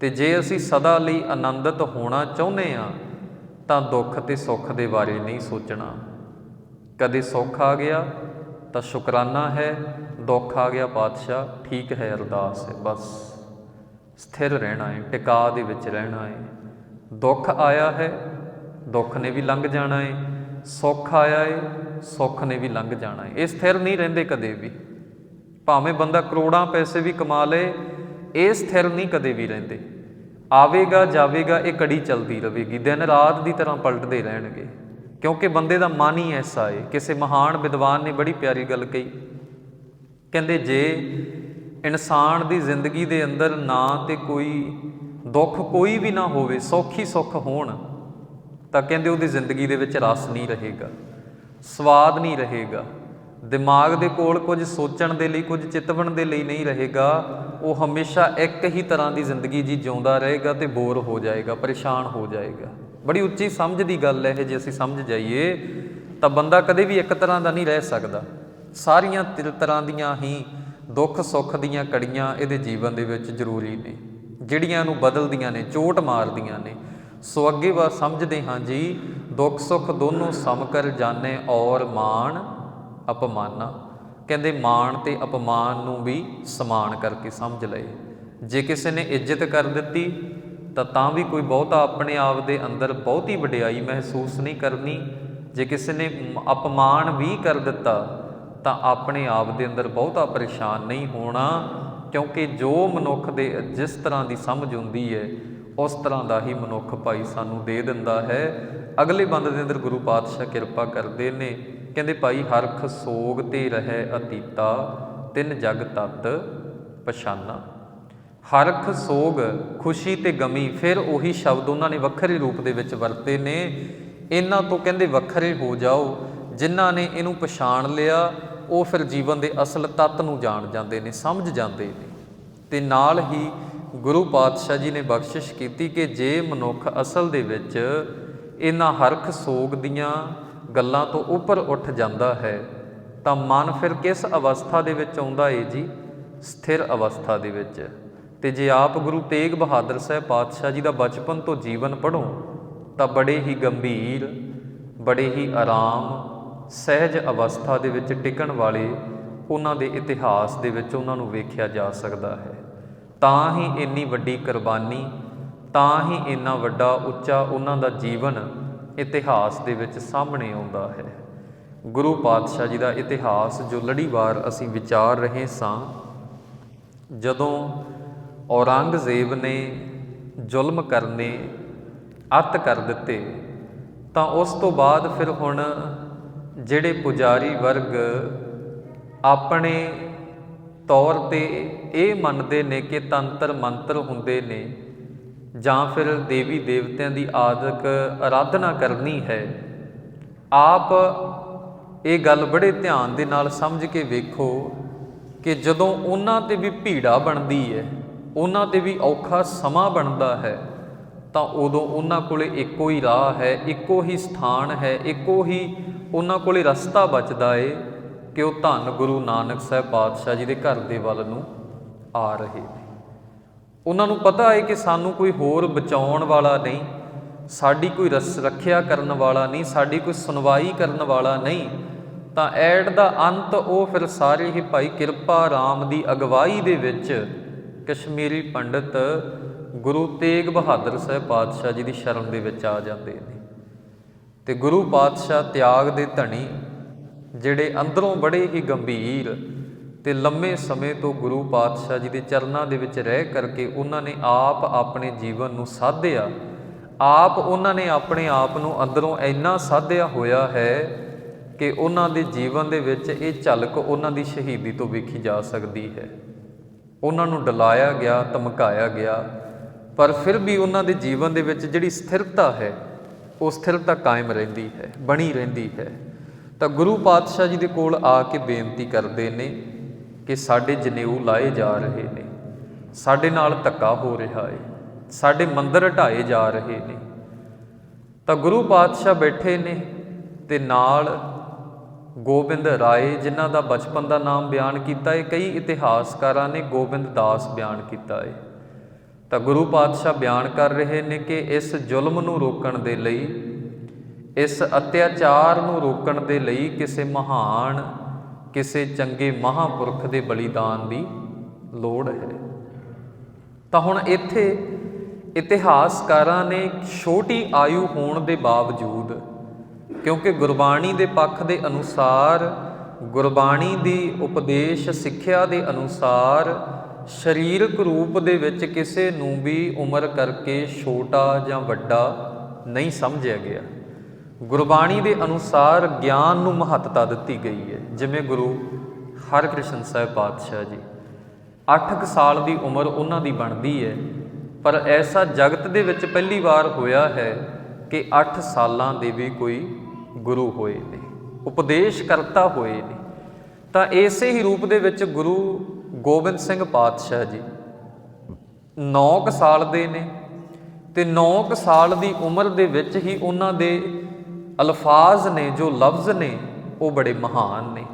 ਤੇ ਜੇ ਅਸੀਂ ਸਦਾ ਲਈ ਆਨੰਦਿਤ ਹੋਣਾ ਚਾਹੁੰਦੇ ਆ ਤਾਂ ਦੁੱਖ ਤੇ ਸੁੱਖ ਦੇ ਬਾਰੇ ਨਹੀਂ ਸੋਚਣਾ। ਕਦੇ ਸੁੱਖ ਆ ਗਿਆ, ਤਾਂ ਸ਼ੁਕਰਾਨਾ ਹੈ। ਦੁੱਖ ਆ ਗਿਆ ਪਾਤਸ਼ਾਹ ਠੀਕ ਹੈ, ਅਰਦਾਸ ਹੈ, ਬਸ। ਸਥਿਰ ਰਹਿਣਾ ਹੈ, ਟਿਕਾ ਦੇ ਵਿੱਚ ਰਹਿਣਾ ਹੈ। ਦੁੱਖ ਆਇਆ ਹੈ, ਦੁੱਖ ਨੇ ਵੀ ਲੰਘ ਜਾਣਾ ਹੈ। ਸੁੱਖ ਆਇਆ ਹੈ, ਸੁੱਖ ਨੇ ਵੀ ਲੰਘ ਜਾਣਾ ਹੈ। ਇਹ ਸਥਿਰ ਨਹੀਂ ਰਹਿੰਦੇ ਕਦੇ ਵੀ। ਭਾਵੇਂ ਬੰਦਾ ਕਰੋੜਾਂ ਪੈਸੇ ਵੀ ਕਮਾ ਲੇ ਇਹ ਸਥਿਰ ਨਹੀਂ ਕਦੇ ਵੀ ਰਹਿੰਦੇ। ਆਵੇਗਾ, ਜਾਵੇਗਾ, ਇਹ ਕੜੀ ਚਲਦੀ ਰਹੇਗੀ। ਦਿਨ ਰਾਤ ਦੀ ਤਰ੍ਹਾਂ ਪਲਟਦੇ ਰਹਿਣਗੇ। ਕਿਉਂਕਿ ਬੰਦੇ ਦਾ ਮਨ ਹੀ ਐਸਾ ਏ, ਕਿਸੇ ਮਹਾਨ ਵਿਦਵਾਨ ਨੇ ਬੜੀ ਪਿਆਰੀ ਗੱਲ ਕਹੀ। ਕਹਿੰਦੇ, ਜੇ ਇਨਸਾਨ ਦੀ ਜ਼ਿੰਦਗੀ ਦੇ ਅੰਦਰ ਨਾ ਤੇ ਕੋਈ ਦੁੱਖ ਕੋਈ ਵੀ ਨਾ ਹੋਵੇ, ਸੌਖੀ ਸੁੱਖ ਹੋਣ, ਤਾਂ ਕਹਿੰਦੇ ਉਹਦੀ ਜ਼ਿੰਦਗੀ ਦੇ ਵਿੱਚ ਰਸ ਨਹੀਂ ਰਹੇਗਾ, ਸਵਾਦ ਨਹੀਂ ਰਹੇਗਾ। ਦਿਮਾਗ ਦੇ ਕੋਲ ਕੁਝ ਸੋਚਣ ਦੇ ਲਈ, ਕੁਝ ਚਿਤਵਣ ਦੇ ਲਈ ਨਹੀਂ ਰਹੇਗਾ। ਉਹ ਹਮੇਸ਼ਾ ਇੱਕ ਹੀ ਤਰ੍ਹਾਂ ਦੀ ਜ਼ਿੰਦਗੀ ਜੀ ਜਿਉਂਦਾ ਰਹੇਗਾ ਤੇ ਬੋਰ ਹੋ ਜਾਏਗਾ, ਪਰੇਸ਼ਾਨ ਹੋ ਜਾਏਗਾ। ਬੜੀ ਉੱਚੀ ਸਮਝ ਦੀ ਗੱਲ ਹੈ ਇਹ, ਜੇ ਅਸੀਂ ਸਮਝ ਜਾਈਏ, ਤਾਂ ਬੰਦਾ ਕਦੇ ਵੀ ਇੱਕ ਤਰ੍ਹਾਂ ਦਾ ਨਹੀਂ ਰਹਿ ਸਕਦਾ। ਸਾਰੀਆਂ ਤਿਰ ਤਰ੍ਹਾਂ ਦੀਆਂ ਹੀ ਦੁੱਖ ਸੁੱਖ ਦੀਆਂ ਕੜੀਆਂ ਇਹਦੇ ਜੀਵਨ ਦੇ ਵਿੱਚ ਜ਼ਰੂਰੀ ਨੇ, ਜਿਹੜੀਆਂ ਨੂੰ ਬਦਲਦੀਆਂ ਨੇ, ਚੋਟ ਮਾਰਦੀਆਂ ਨੇ। ਸੋ ਅੱਗੇ ਵਾ ਸਮਝਦੇ ਹਾਂ ਜੀ, ਦੁੱਖ ਸੁੱਖ ਦੋਨੋਂ ਸਮ ਕਰ ਜਾਣੇ ਔਰ ਮਾਣ। ਅਪਮਾਨਾ ਕਹਿੰਦੇ, ਮਾਣ ਤੇ ਅਪਮਾਨ ਨੂੰ ਵੀ ਸਮਾਨ ਕਰਕੇ ਸਮਝ ਲਏ। ਜੇ ਕਿਸੇ ਨੇ ਇੱਜ਼ਤ ਕਰ ਦਿੱਤੀ, ਤਾਂ ਤਾਂ ਵੀ ਕੋਈ ਬਹੁਤਾ ਆਪਣੇ ਆਪ ਦੇ ਅੰਦਰ ਬਹੁਤੀ ਵਡਿਆਈ ਮਹਿਸੂਸ ਨਹੀਂ ਕਰਨੀ। ਜੇ ਕਿਸੇ ਨੇ ਅਪਮਾਨ ਵੀ ਕਰ ਦਿੱਤਾ, ਤਾਂ ਆਪਣੇ ਆਪ ਦੇ ਅੰਦਰ ਬਹੁਤਾ ਪਰੇਸ਼ਾਨ ਨਹੀਂ ਹੋਣਾ, ਕਿਉਂਕਿ ਜੋ ਮਨੁੱਖ ਦੇ ਜਿਸ ਤਰ੍ਹਾਂ ਦੀ ਸਮਝ ਹੁੰਦੀ ਹੈ ਉਸ ਤਰ੍ਹਾਂ ਦਾ ਹੀ ਮਨੁੱਖ ਭਾਈ ਸਾਨੂੰ ਦੇ ਦਿੰਦਾ ਹੈ। ਅਗਲੇ ਬੰਦ ਦੇ ਅੰਦਰ ਗੁਰੂ ਪਾਤਸ਼ਾਹ ਕਿਰਪਾ ਕਰਦੇ ਨੇ। ਕਹਿੰਦੇ ਭਾਈ ਹਰਖ ਸੋਗ ਤੇ ਰਹਿ ਅਤੀਤਾ, ਤਿੰਨ ਜਗ ਤਤ ਪਛਾਨਾ। ਹਰਖ ਸੋਗ, ਖੁਸ਼ੀ ਤੇ ਗਮੀ, ਫਿਰ ਉਹੀ ਸ਼ਬਦ ਉਹਨਾਂ ਨੇ ਵੱਖਰੇ ਰੂਪ ਦੇ ਵਿੱਚ ਵਰਤੇ ਨੇ। ਇਹਨਾਂ ਤੋਂ ਕਹਿੰਦੇ ਵੱਖਰੇ ਹੋ ਜਾਓ। ਜਿਨ੍ਹਾਂ ਨੇ ਇਹਨੂੰ ਪਛਾਣ ਲਿਆ, ਉਹ ਫਿਰ ਜੀਵਨ ਦੇ ਅਸਲ ਤੱਤ ਨੂੰ ਜਾਣ ਜਾਂਦੇ ਨੇ, ਸਮਝ ਜਾਂਦੇ ਨੇ। ਤੇ ਨਾਲ ਹੀ ਗੁਰੂ ਪਾਤਸ਼ਾਹ ਜੀ ਨੇ ਬਖਸ਼ਿਸ਼ ਕੀਤੀ ਕਿ ਜੇ ਮਨੁੱਖ ਅਸਲ ਦੇ ਵਿੱਚ ਇਹਨਾਂ ਹਰਖ ਸੋਗ ਦੀਆਂ ਗੱਲਾਂ ਤੋਂ ਉੱਪਰ ਉੱਠ ਜਾਂਦਾ ਹੈ, ਤਾਂ ਮਨ ਫਿਰ ਕਿਸ ਅਵਸਥਾ ਦੇ ਵਿੱਚ ਆਉਂਦਾ ਏ ਜੀ? ਸਥਿਰ ਅਵਸਥਾ ਦੇ ਵਿੱਚ। ਤੇ ਜੇ ਆਪ ਗੁਰੂ ਤੇਗ ਬਹਾਦਰ ਸਾਹਿਬ ਪਾਤਸ਼ਾਹ ਜੀ ਦਾ ਬਚਪਨ ਤੋਂ ਜੀਵਨ ਪੜ੍ਹੋ, ਤਾਂ ਬੜੇ ਹੀ ਗੰਭੀਰ, ਬੜੇ ਹੀ ਆਰਾਮ, ਸਹਿਜ ਅਵਸਥਾ ਦੇ ਵਿੱਚ ਟਿਕਣ ਵਾਲੇ ਉਹਨਾਂ ਦੇ ਇਤਿਹਾਸ ਦੇ ਵਿੱਚ ਉਹਨਾਂ ਨੂੰ ਵੇਖਿਆ ਜਾ ਸਕਦਾ ਹੈ। ਤਾਂ ਹੀ ਇੰਨੀ ਵੱਡੀ ਕੁਰਬਾਨੀ, ਤਾਂ ਹੀ ਇੰਨਾ ਵੱਡਾ ਉੱਚਾ ਉਹਨਾਂ ਦਾ ਜੀਵਨ ਇਤਿਹਾਸ ਦੇ ਵਿੱਚ ਸਾਹਮਣੇ ਆਉਂਦਾ ਹੈ। ਗੁਰੂ ਪਾਤਸ਼ਾਹ ਜੀ ਦਾ ਇਤਿਹਾਸ ਜੋ ਲੜੀਵਾਰ ਅਸੀਂ ਵਿਚਾਰ ਰਹੇ ਸਾਂ, ਜਦੋਂ ਔਰੰਗਜ਼ੇਬ ਨੇ ਜ਼ੁਲਮ ਕਰਨੇ ਅਤ ਕਰ ਦਿੱਤੇ, ਤਾਂ ਉਸ ਤੋਂ ਬਾਅਦ ਫਿਰ ਹੁਣ ਜਿਹੜੇ ਪੁਜਾਰੀ ਵਰਗ ਆਪਣੇ ਤੌਰ ਤੇ ਇਹ ਮੰਨਦੇ ਨੇ ਕਿ ਤੰਤਰ ਮੰਤਰ ਹੁੰਦੇ ਨੇ ਜਾਂ ਫਿਰ ਦੇਵੀ ਦੇਵਤਿਆਂ ਦੀ ਆਦਿਕ ਆਰਾਧਨਾ ਕਰਨੀ ਹੈ। ਆਪ ਇਹ ਗੱਲ ਬੜੇ ਧਿਆਨ ਦੇ ਨਾਲ ਸਮਝ ਕੇ ਵੇਖੋ ਕਿ ਜਦੋਂ ਉਹਨਾਂ ਤੇ ਵੀ ਭੀੜਾ ਬਣਦੀ ਹੈ, ਉਹਨਾਂ ਤੇ ਵੀ ਔਖਾ ਸਮਾਂ ਬਣਦਾ ਹੈ, ਤਾਂ ਉਦੋਂ ਉਹਨਾਂ ਕੋਲੇ ਇੱਕੋ ਹੀ ਰਾਹ ਹੈ, ਇੱਕੋ ਹੀ ਸਥਾਨ ਹੈ, ਇੱਕੋ ਹੀ ਉਹਨਾਂ ਕੋਲੇ ਰਸਤਾ ਬਚਦਾ ਏ ਕਿ ਉਹ ਧੰਨ ਗੁਰੂ ਨਾਨਕ ਸਾਹਿਬ ਪਾਤਸ਼ਾਹ ਜੀ ਦੇ ਘਰ ਦੇ ਵੱਲ ਨੂੰ ਆ ਰਹੇ ਨੇ। ਉਹਨਾਂ ਨੂੰ ਪਤਾ ਹੈ ਕਿ ਸਾਨੂੰ ਕੋਈ ਹੋਰ ਬਚਾਉਣ ਵਾਲਾ ਨਹੀਂ, ਸਾਡੀ ਕੋਈ ਰਸ ਰੱਖਿਆ ਕਰਨ ਵਾਲਾ ਨਹੀਂ, ਸਾਡੀ ਕੋਈ ਸੁਣਵਾਈ ਕਰਨ ਵਾਲਾ ਨਹੀਂ, ਤਾਂ ਐਡ ਦਾ ਅੰਤ ਉਹ ਫਿਰ ਸਾਰੇ ਹੀ ਭਾਈ ਕਿਰਪਾ ਰਾਮ ਦੀ ਅਗਵਾਈ ਦੇ ਵਿੱਚ ਕਸ਼ਮੀਰੀ ਪੰਡਿਤ ਗੁਰੂ ਤੇਗ ਬਹਾਦਰ ਸਾਹਿਬ ਪਾਤਸ਼ਾਹ ਜੀ ਦੀ ਸ਼ਰਨ ਦੇ ਵਿੱਚ ਆ ਜਾਂਦੇ ਨੇ। ਤੇ ਗੁਰੂ ਪਾਤਸ਼ਾਹ ਤਿਆਗ ਦੇ ਧਣੀ ਜਿਹੜੇ ਅੰਦਰੋਂ ਬੜੇ ਹੀ ਗੰਭੀਰ ਤੇ ਲੰਮੇ ਸਮੇਂ ਤੋਂ ਗੁਰੂ ਪਾਤਸ਼ਾਹ ਜੀ ਦੇ ਚਰਨਾਂ ਦੇ ਵਿੱਚ ਰਹਿ ਕਰਕੇ ਉਹਨਾਂ ਨੇ ਆਪ ਆਪਣੇ ਜੀਵਨ ਨੂੰ ਸਾਧਿਆ। ਆਪ ਉਹਨਾਂ ਨੇ ਆਪਣੇ ਆਪ ਨੂੰ ਅੰਦਰੋਂ ਇੰਨਾ ਸਾਧਿਆ ਹੋਇਆ ਹੈ ਕਿ ਉਹਨਾਂ ਦੇ ਜੀਵਨ ਦੇ ਵਿੱਚ ਇਹ ਝਲਕ ਉਹਨਾਂ ਦੀ ਸ਼ਹੀਦੀ ਤੋਂ ਵੇਖੀ ਜਾ ਸਕਦੀ ਹੈ। ਉਹਨਾਂ ਨੂੰ ਡਲਾਇਆ ਗਿਆ, ਧਮਕਾਇਆ ਗਿਆ, ਪਰ ਫਿਰ ਵੀ ਉਹਨਾਂ ਦੇ ਜੀਵਨ ਦੇ ਵਿੱਚ ਜਿਹੜੀ ਸਥਿਰਤਾ ਹੈ, ਉਹ ਸਥਿਰਤਾ ਕਾਇਮ ਰਹਿੰਦੀ ਹੈ, ਬਣੀ ਰਹਿੰਦੀ ਹੈ। ਤਾਂ ਗੁਰੂ ਪਾਤਸ਼ਾਹ ਜੀ ਦੇ ਕੋਲ ਆ ਕੇ ਬੇਨਤੀ ਕਰਦੇ ਨੇ ਕਿ ਸਾਡੇ ਜਨੇਊ ਲਾਏ ਜਾ ਰਹੇ ਨੇ। ਸਾਡੇ ਨਾਲ ਧੱਕਾ ਹੋ ਰਿਹਾ ਹੈ ਸਾਡੇ ਮੰਦਰ ਢਾਏ ਜਾ ਰਹੇ ਨੇ। ਤਾਂ ਗੁਰੂ ਪਾਤਸ਼ਾਹ ਬੈਠੇ ਨੇ ਤੇ ਨਾਲ ਗੋਬਿੰਦ ਰਾਏ, ਜਿਨ੍ਹਾਂ ਦਾ ਬਚਪਨ ਦਾ ਨਾਮ ਬਿਆਨ ਕੀਤਾ ਹੈ ਕਈ ਇਤਿਹਾਸਕਾਰਾਂ ਨੇ ਗੋਬਿੰਦ ਦਾਸ ਬਿਆਨ ਕੀਤਾ ਹੈ ਤਾਂ ਗੁਰੂ ਪਾਤਸ਼ਾਹ ਬਿਆਨ ਕਰ ਰਹੇ ਨੇ ਕਿ ਇਸ ਜ਼ੁਲਮ ਨੂੰ ਰੋਕਣ ਦੇ ਲਈ, ਇਸ ਅਤਿਆਚਾਰ ਨੂੰ ਰੋਕਣ ਦੇ ਲਈ ਕਿਸੇ ਮਹਾਨ ਕਿਸੇ ਚੰਗੇ ਮਹਾਪੁਰਖ ਦੇ ਬਲੀਦਾਨ ਦੀ ਲੋੜ ਹੈ। ਤਾਂ ਹੁਣ ਇੱਥੇ ਇਤਿਹਾਸਕਾਰਾਂ ਨੇ ਛੋਟੀ ਆਯੂ ਹੋਣ ਦੇ ਬਾਵਜੂਦ, ਕਿਉਂਕਿ ਗੁਰਬਾਣੀ ਦੇ ਪੱਖ ਦੇ ਅਨੁਸਾਰ, ਗੁਰਬਾਣੀ ਦੀ ਉਪਦੇਸ਼ ਸਿੱਖਿਆ ਦੇ ਅਨੁਸਾਰ ਸਰੀਰਕ ਰੂਪ ਦੇ ਵਿੱਚ ਕਿਸੇ ਨੂੰ ਵੀ ਉਮਰ ਕਰਕੇ ਛੋਟਾ ਜਾਂ ਵੱਡਾ ਨਹੀਂ ਸਮਝਿਆ ਗਿਆ। ਗੁਰਬਾਣੀ ਦੇ ਅਨੁਸਾਰ ਗਿਆਨ ਨੂੰ ਮਹੱਤਤਾ ਦਿੱਤੀ ਗਈ ਹੈ। ਜਿਵੇਂ ਗੁਰੂ ਹਰਕ੍ਰਿਸ਼ਨ ਸਾਹਿਬ ਪਾਤਸ਼ਾਹ ਜੀ। 8 ਸਾਲ ਦੀ ਉਮਰ ਉਹਨਾਂ ਦੀ ਬਣਦੀ ਹੈ ਪਰ ਐਸਾ ਜਗਤ ਦੇ ਵਿੱਚ ਪਹਿਲੀ ਵਾਰ ਹੋਇਆ ਹੈ ਕਿ 8 ਸਾਲਾਂ ਦੇ ਵੀ ਕੋਈ ਗੁਰੂ ਹੋਏ ਨੇ, ਉਪਦੇਸ਼ ਕਰਤਾ ਹੋਏ ਨੇ। ਤਾਂ ਇਸੇ ਹੀ ਰੂਪ ਦੇ ਵਿੱਚ ਗੁਰੂ ਗੋਬਿੰਦ ਸਿੰਘ ਪਾਤਸ਼ਾਹ ਜੀ 9 ਸਾਲ ਦੇ ਨੇ ਤੇ 9 ਸਾਲ ਦੀ ਉਮਰ ਦੇ ਵਿੱਚ ਹੀ ਉਹਨਾਂ ਦੇ ਅਲਫਾਜ਼ ਨੇ, ਜੋ ਲਫ਼ਜ਼ ਨੇ ਉਹ ਬੜੇ ਮਹਾਨ ਨੇ।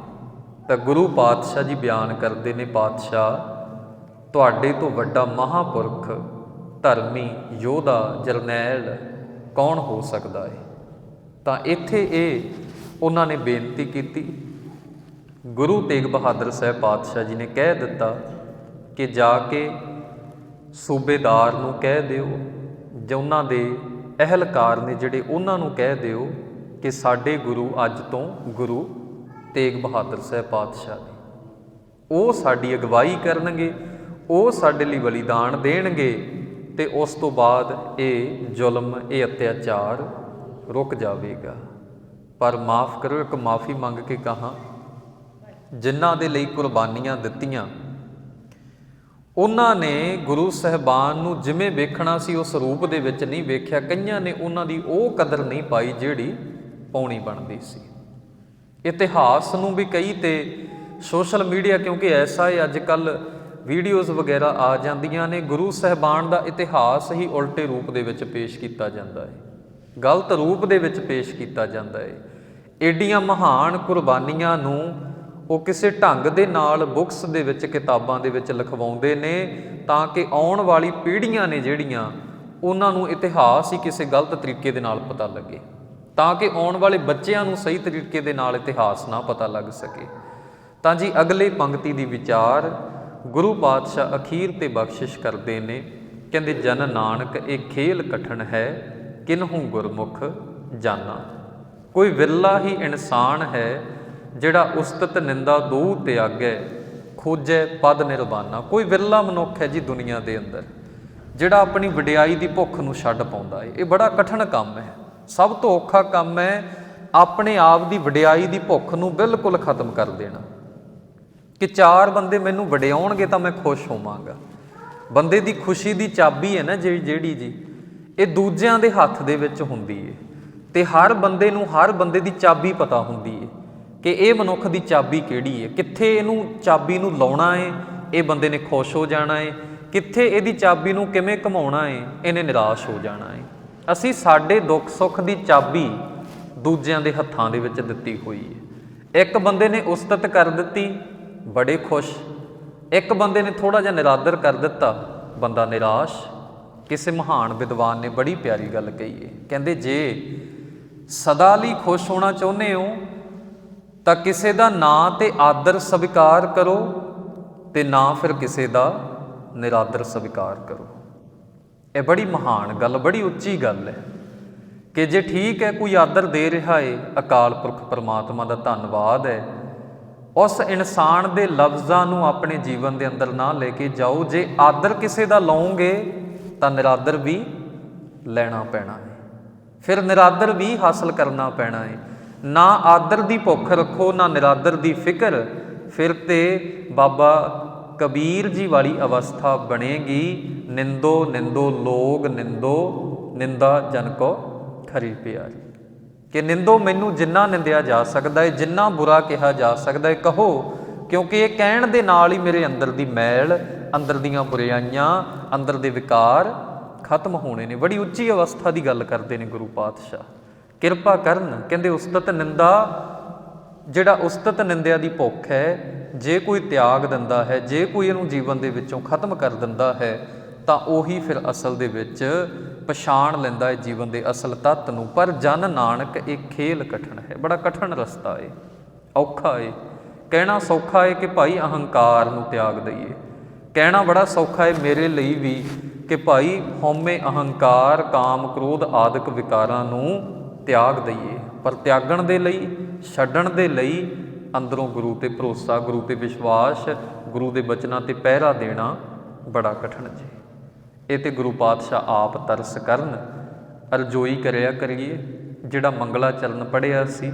ਤਾਂ ਗੁਰੂ ਪਾਤਸ਼ਾਹ ਜੀ ਬਿਆਨ ਕਰਦੇ ਨੇ, ਪਾਤਸ਼ਾਹ, ਤੁਹਾਡੇ ਤੋਂ ਵੱਡਾ ਮਹਾਪੁਰਖ, ਧਰਮੀ, ਯੋਧਾ, ਜਰਨੈਲ ਕੌਣ ਹੋ ਸਕਦਾ ਹੈ ਤਾਂ ਇੱਥੇ ਇਹ ਉਹਨਾਂ ਨੇ ਬੇਨਤੀ ਕੀਤੀ। ਗੁਰੂ ਤੇਗ ਬਹਾਦਰ ਸਾਹਿਬ ਪਾਤਸ਼ਾਹ ਜੀ ਨੇ ਕਹਿ ਦਿੱਤਾ ਕਿ ਜਾ ਕੇ ਸੂਬੇਦਾਰ ਨੂੰ ਕਹਿ ਦਿਓ, ਜਾਂ ਉਹਨਾਂ ਦੇ ਅਹਿਲਕਾਰ ਨੇ ਜਿਹੜੇ ਉਹਨਾਂ ਨੂੰ ਕਹਿ ਦਿਓ ਕਿ ਸਾਡੇ ਗੁਰੂ ਅੱਜ ਤੋਂ ਗੁਰੂ ਤੇਗ ਬਹਾਦਰ ਸਾਹਿਬ ਪਾਤਸ਼ਾਹ ਨੇ। ਉਹ ਸਾਡੀ ਅਗਵਾਈ ਕਰਨਗੇ, ਉਹ ਸਾਡੇ ਲਈ ਬਲੀਦਾਨ ਦੇਣਗੇ ਤੇ ਉਸ ਤੋਂ ਬਾਅਦ ਇਹ ਜ਼ੁਲਮ, ਇਹ ਅਤਿਆਚਾਰ ਰੁਕ ਜਾਵੇਗਾ। ਪਰ ਮਾਫ ਕਰੋ, ਇੱਕ ਮਾਫੀ ਮੰਗ ਕੇ ਕਹਾ, ਜਿਨ੍ਹਾਂ ਦੇ ਲਈ ਕੁਰਬਾਨੀਆਂ ਦਿੱਤੀਆਂ, ਉਹਨਾਂ ਨੇ ਗੁਰੂ ਸਹਿਬਾਨ ਨੂੰ ਜਿਵੇਂ ਵੇਖਣਾ ਸੀ, ਉਸ ਰੂਪ ਦੇ ਵਿੱਚ ਨਹੀਂ ਵੇਖਿਆ, ਕਈਆਂ ਨੇ ਉਹਨਾਂ ਦੀ ਉਹ ਕਦਰ ਨਹੀਂ ਪਾਈ ਜਿਹੜੀ ਪਾਉਣੀ ਬਣਦੀ ਸੀ। ਇਤਿਹਾਸ ਨੂੰ ਵੀ ਕਈ ਤੇ ਸੋਸ਼ਲ ਮੀਡੀਆ ਕਿਉਂਕਿ ਐਸਾ ਹੈ ਅੱਜ ਕੱਲ ਵੀਡੀਓਜ਼ ਵਗੈਰਾ ਆ ਜਾਂਦੀਆਂ ਨੇ, ਗੁਰੂ ਸਹਿਬਾਨ ਦਾ ਇਤਿਹਾਸ ਹੀ ਉਲਟੇ ਰੂਪ ਦੇ ਵਿੱਚ ਪੇਸ਼ ਕੀਤਾ ਜਾਂਦਾ ਹੈ। ਗਲਤ ਰੂਪ ਦੇ ਵਿੱਚ ਪੇਸ਼ ਕੀਤਾ ਜਾਂਦਾ ਹੈ। ਏਡੀਆਂ ਮਹਾਨ ਕੁਰਬਾਨੀਆਂ ਨੂੰ ਉਹ ਕਿਸੇ ਢੰਗ ਦੇ ਨਾਲ ਬੁੱਕਸ ਦੇ ਵਿੱਚ, ਕਿਤਾਬਾਂ ਦੇ ਵਿੱਚ ਲਿਖਵਾਉਂਦੇ ਨੇ ਤਾਂ ਕਿ ਆਉਣ ਵਾਲੀ ਪੀੜ੍ਹੀਆਂ ਨੇ ਜਿਹੜੀਆਂ, ਉਹਨਾਂ ਨੂੰ ਇਤਿਹਾਸ ਹੀ ਕਿਸੇ ਗਲਤ ਤਰੀਕੇ ਦੇ ਨਾਲ ਪਤਾ ਲੱਗੇ। ਤਾਂ ਕਿ ਆਉਣ ਵਾਲੇ ਬੱਚਿਆਂ ਨੂੰ ਸਹੀ ਤਰੀਕੇ ਦੇ ਨਾਲ ਇਤਿਹਾਸ ਨਾ ਪਤਾ ਲੱਗ ਸਕੇ। ਤਾਂ ਜੀ ਅਗਲੇ ਪੰਕਤੀ ਦੀ ਵਿਚਾਰ, ਗੁਰੂ ਪਾਤਸ਼ਾਹ ਅਖੀਰ ਤੇ ਬਖਸ਼ਿਸ਼ ਕਰਦੇ ਨੇ, ਕਹਿੰਦੇ, ਜਨ ਨਾਨਕ, ਇਹ ਖੇਲ ਕਠਨ ਹੈ, ਕਿਨਹੂ ਗੁਰਮੁਖ ਜਾਣਾ ਕੋਈ ਵਿਰਲਾ ਹੀ ਇਨਸਾਨ ਹੈ, ਜਿਹੜਾ ਉਸਤਤ ਨਿੰਦਾ ਦੂ ਤਿਆਗੈ ਖੋਜੈ ਪਦ ਨਿਰਵਾਨਾ। ਕੋਈ ਵਿਰਲਾ ਮਨੁੱਖ ਹੈ ਜੀ ਦੁਨੀਆ ਦੇ ਅੰਦਰ, ਜਿਹੜਾ ਆਪਣੀ ਵਡਿਆਈ ਦੀ ਭੁੱਖ ਨੂੰ ਛੱਡ ਪਾਉਂਦਾ ਹੈ ਇਹ ਬੜਾ ਕਠਿਨ ਕੰਮ ਹੈ। ਸਭ ਤੋਂ ਔਖਾ ਕੰਮ ਹੈ ਆਪਣੇ ਆਪ ਦੀ ਵਡਿਆਈ ਦੀ ਭੁੱਖ ਨੂੰ ਬਿਲਕੁਲ ਖਤਮ ਕਰ ਦੇਣਾ। ਕਿ ਚਾਰ ਬੰਦੇ ਮੈਨੂੰ ਵਡਿਆਉਣਗੇ ਤਾਂ ਮੈਂ ਖੁਸ਼ ਹੋਵਾਂਗਾ। ਬੰਦੇ ਦੀ ਖੁਸ਼ੀ ਦੀ ਚਾਬੀ ਹੈ ਨਾ ਜਿਹੜੀ ਜਿਹੜੀ ਜੀ, ਇਹ ਦੂਜਿਆਂ ਦੇ ਹੱਥ ਦੇ ਵਿੱਚ ਹੁੰਦੀ ਹੈ ਤੇ ਹਰ ਬੰਦੇ ਨੂੰ ਹਰ ਬੰਦੇ ਦੀ ਚਾਬੀ ਪਤਾ ਹੁੰਦੀ ਹੈ ਕਿ ਇਹ ਮਨੁੱਖ ਦੀ ਚਾਬੀ ਕਿਹੜੀ ਹੈ ਕਿੱਥੇ ਇਹਨੂੰ ਚਾਬੀ ਨੂੰ ਲਾਉਣਾ ਹੈ ਇਹ ਬੰਦੇ ਨੇ ਖੁਸ਼ ਹੋ ਜਾਣਾ ਏ। ਕਿੱਥੇ ਇਹਦੀ ਚਾਬੀ ਨੂੰ ਕਿਵੇਂ ਘਮਾਉਣਾ ਏ, ਇਹਨੇ ਨਿਰਾਸ਼ ਹੋ ਜਾਣਾ ਏ। ਅਸੀਂ ਸਾਡੇ ਦੁੱਖ ਸੁੱਖ ਦੀ ਚਾਬੀ ਦੂਜਿਆਂ ਦੇ ਹੱਥਾਂ ਦੇ ਵਿੱਚ ਦਿੱਤੀ ਹੋਈ ਹੈ। ਇੱਕ ਬੰਦੇ ਨੇ ਉਸਤਤ ਕਰ ਦਿੱਤੀ, ਬੜੇ ਖੁਸ਼। ਇੱਕ ਬੰਦੇ ਨੇ ਥੋੜਾ ਜਿਹਾ ਨਿਰਾਦਰ ਕਰ ਦਿੱਤਾ, ਬੰਦਾ ਨਿਰਾਸ਼। ਕਿਸੇ ਮਹਾਨ ਵਿਦਵਾਨ ਨੇ ਬੜੀ ਪਿਆਰੀ ਗੱਲ ਕਹੀ ਹੈ। ਕਹਿੰਦੇ, ਜੇ ਸਦਾ ਲਈ ਖੁਸ਼ ਹੋਣਾ ਚਾਹੁੰਦੇ ਹੋ, ਤਾਂ ਕਿਸੇ ਦਾ ਨਾਂ ਤੇ ਆਦਰ ਸਵੀਕਾਰ ਕਰੋ ਤੇ ਨਾ ਫਿਰ ਕਿਸੇ ਦਾ ਨਿਰਾਦਰ ਸਵੀਕਾਰ ਕਰੋ। ਇਹ ਬੜੀ ਮਹਾਨ ਗੱਲ, ਬੜੀ ਉੱਚੀ ਗੱਲ ਹੈ ਕਿ ਜੇ ਠੀਕ ਹੈ, ਕੋਈ ਆਦਰ ਦੇ ਰਿਹਾ ਏ, ਅਕਾਲ ਪੁਰਖ ਪਰਮਾਤਮਾ ਦਾ ਧੰਨਵਾਦ ਹੈ, ਉਸ ਇਨਸਾਨ ਦੇ ਲਫ਼ਜ਼ਾਂ ਨੂੰ ਆਪਣੇ ਜੀਵਨ ਦੇ ਅੰਦਰ ਨਾ ਲੈ ਕੇ ਜਾਓ। ਜੇ ਆਦਰ ਕਿਸੇ ਦਾ ਲਓਗੇ, ਤਾਂ ਨਿਰਾਦਰ ਵੀ ਲੈਣਾ ਪੈਣਾ ਹੈ ਫਿਰ ਨਿਰਾਦਰ ਵੀ ਹਾਸਲ ਕਰਨਾ ਪੈਣਾ ਹੈ ਨਾ ਆਦਰ ਦੀ ਭੁੱਖ ਰੱਖੋ, ਨਾ ਨਿਰਾਦਰ ਦੀ ਫਿਕਰ। ਫਿਰ ਤੇ ਬਾਬਾ ਕਬੀਰ ਜੀ ਵਾਲੀ ਅਵਸਥਾ ਬਣੇਗੀ। ਨਿੰਦੋ ਨਿੰਦੋ ਲੋਗ, ਨਿੰਦੋ, ਨਿੰਦਾ ਜਨ ਕੋ ਖਰੀ ਪਿਆਰੀ। ਕਿ ਨਿੰਦੋ ਮੈਨੂੰ ਜਿੰਨਾ ਨਿੰਦਿਆ ਜਾ ਸਕਦਾ ਹੈ ਜਿੰਨਾ ਬੁਰਾ ਕਿਹਾ ਜਾ ਸਕਦਾ ਹੈ ਕਹੋ। ਕਿਉਂਕਿ ਇਹ ਕਹਿਣ ਦੇ ਨਾਲ ਹੀ ਮੇਰੇ ਅੰਦਰ ਦੀ ਮੈਲ, ਅੰਦਰ ਦੀਆਂ ਬੁਰਾਈਆਂ, ਅੰਦਰ ਦੇ ਵਿਕਾਰ ਖਤਮ ਹੋਣੇ ਨੇ। ਬੜੀ ਉੱਚੀ ਅਵਸਥਾ ਦੀ ਗੱਲ ਕਰਦੇ ਨੇ ਗੁਰੂ ਪਾਤਸ਼ਾਹ। ਕਿਰਪਾ ਕਰਨ, ਕਹਿੰਦੇ ਉਸਤਤ ਨਿੰਦਾ ਜਿਹੜਾ ਉਸਤਤ ਨਿੰਦਿਆ ਦੀ ਭੁੱਖ ਹੈ, ਜੇ ਕੋਈ ਤਿਆਗ ਦਿੰਦਾ ਹੈ, ਜੇ ਕੋਈ ਇਹਨੂੰ ਜੀਵਨ ਦੇ ਵਿੱਚੋਂ ਖਤਮ ਕਰ ਦਿੰਦਾ ਹੈ, ਤਾਂ ਉਹੀ ਫਿਰ ਅਸਲ ਦੇ ਵਿੱਚ ਪਛਾਣ ਲੈਂਦਾ ਹੈ ਜੀਵਨ ਦੇ ਅਸਲ ਤੱਤ ਨੂੰ। ਪਰ ਜਨ ਨਾਨਕ ਇਹ ਖੇਲ ਕਠਣ ਹੈ, ਬੜਾ ਕਠਣ ਰਸਤਾ ਹੈ ਔਖਾ ਏ। ਕਹਿਣਾ ਸੌਖਾ ਹੈ ਕਿ ਭਾਈ ਅਹੰਕਾਰ ਨੂੰ ਤਿਆਗ ਦਈਏ। ਕਹਿਣਾ ਬੜਾ ਸੌਖਾ ਹੈ ਮੇਰੇ ਲਈ ਵੀ ਕਿ ਭਾਈ ਹਉਮੈ ਅਹੰਕਾਰ, ਕਾਮ, ਕ੍ਰੋਧ ਆਦਿਕ ਵਿਕਾਰਾਂ ਨੂੰ ਤਿਆਗ ਦਈਏ। ਪਰ ਤਿਆਗਣ ਦੇ ਲਈ ਛੱਡਣ ਦੇ ਲਈ ਅੰਦਰੋਂ ਗੁਰੂ ਤੇ ਭਰੋਸਾ, ਗੁਰੂ ਤੇ ਵਿਸ਼ਵਾਸ, ਗੁਰੂ ਦੇ ਬਚਨਾਂ ਤੇ ਪਹਿਰਾ ਦੇਣਾ ਬੜਾ ਕਠਿਨ ਜੀ। ਇਹ ਤੇ ਗੁਰੂ ਪਾਤਸ਼ਾਹ ਆਪ ਤਰਸ ਕਰਨ, ਅਰਜੋਈ ਕਰਿਆ ਕਰੀਏ, ਜਿਹੜਾ ਮੰਗਲਾ ਚਰਨ ਪੜਿਆ ਸੀ,